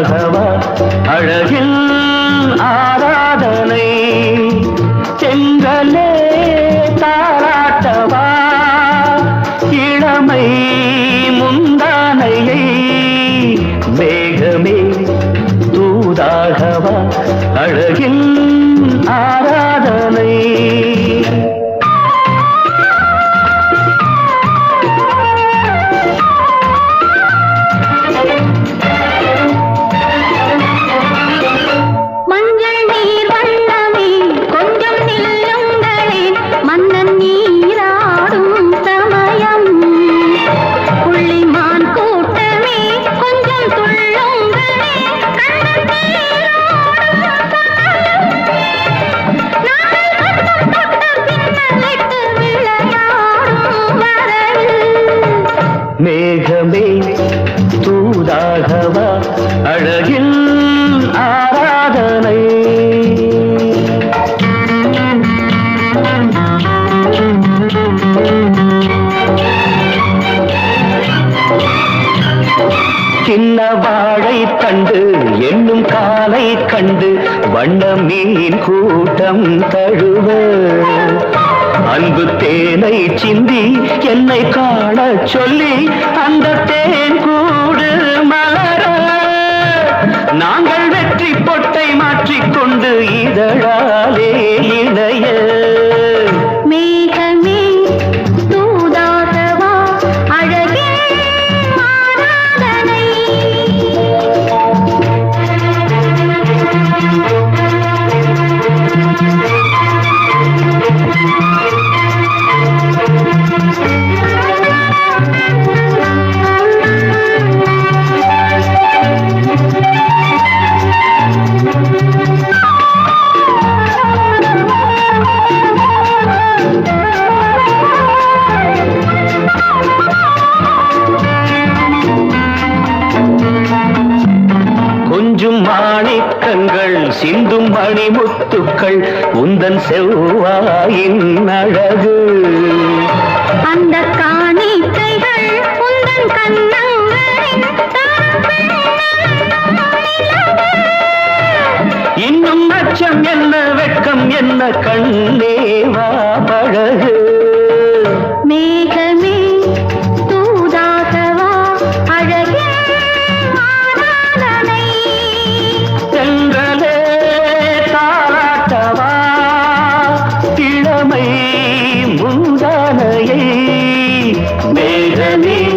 ராகவா அழகில் ஆராதனை. செங்கலே தாராட்டவா இளமை முந்தானையை. மேகமே தூதாகவா அழகில் சின்ன வாழை தண்டு என்னும் காலை கண்டு வண்ண மீன் கூட்டம் தழுவ. அன்பு தேனை சிந்தி என்னை காண சொல்லி அந்த தேன் கூடு மலர. நாங்கள் வெற்றி பொட்டை மாற்றிக்கொண்டு இதழாலே கொஞ்சும் மாணிக்கங்கள் சிந்தும் மணிமுத்துக்கள் உந்தன் செவ்வாயின் அழகு. அந்த காணிக்கைகள் உந்தன் இன்னும் அச்சம் என்ன வெட்கம் என்ன கண்ணேவா பழகு. மேகமே மேகமே